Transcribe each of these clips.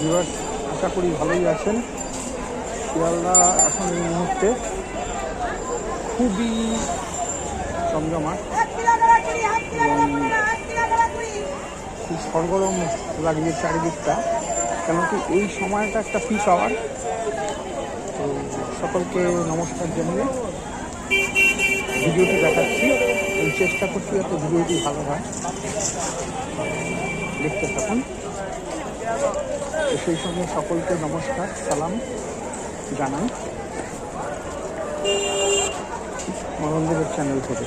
Viewers, আশা করি ভালোই আছেন। শিয়ালদা এখন এই মুহূর্তে খুবই জমজমাট খুব সরগরম লাগছে চারিদিকটা কেন কি এই সময়টা একটা পিক আওয়ার তো সকলকে নমস্কার জানিয়ে ভিডিওটি দেখাচ্ছি। এবং চেষ্টা করছি যাতে ভিডিওটি ভালো হয়। দেখতে থাকুন। সেই সঙ্গে সকলকে নমস্কার সালাম জানাই। মনোরঞ্জনের চ্যানেল থেকে।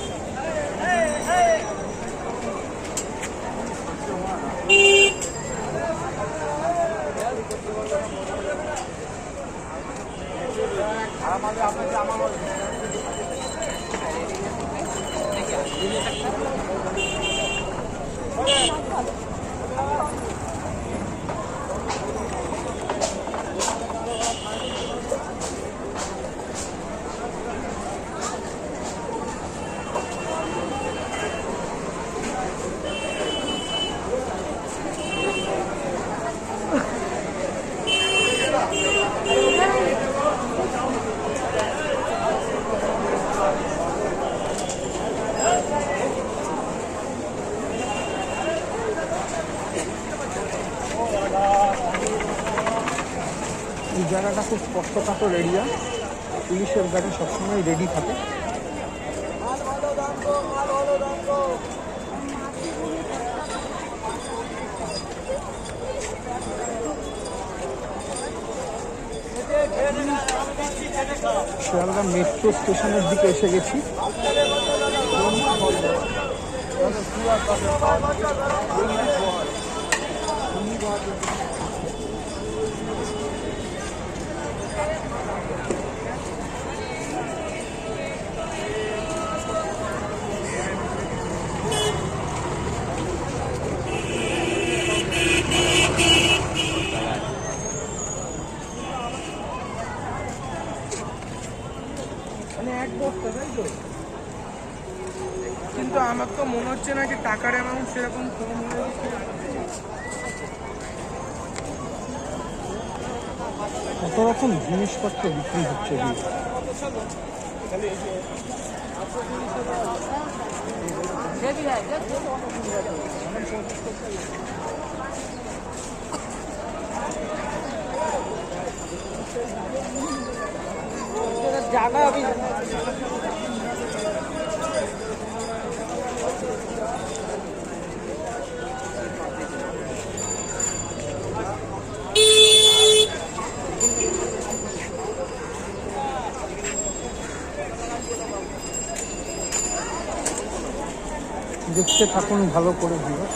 এই জায়গাটা খুব স্পষ্টকাতর এরিয়া পুলিশের গাড়ি সবসময় রেডি থাকে। শিয়ালদা মেট্রো স্টেশনের দিকে এসে গেছি। মানে এক তাই কিন্তু আমার তো মনে হচ্ছে না যে টাকার অ্যামাউন্ট সেরকম কম কত রকম জিনিসপত্র বিক্রি হচ্ছে। দেখতে থাকুন ভালো করে video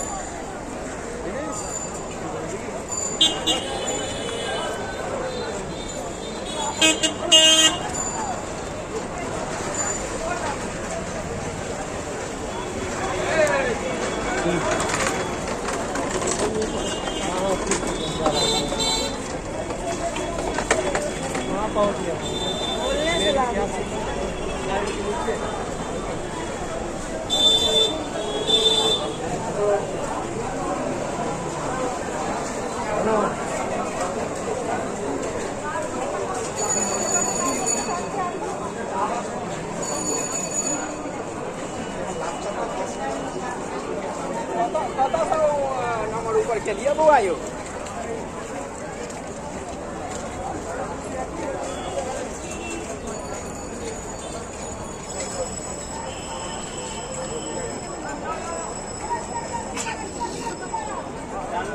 Kata-kata saya nomor rupa.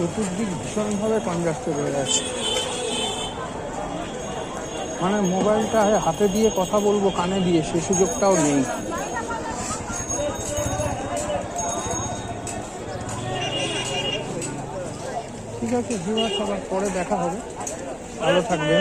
চতুর্দিক ভীষণভাবে কনজাস্টেড হয়ে যাচ্ছে মানে মোবাইলটা হাতে দিয়ে কথা বলব, কানে দিয়ে, সে সুযোগটাও নেই। ঠিক আছে, ভিউয়ার্স, আবার পরে দেখা হবে। ভালো থাকবেন।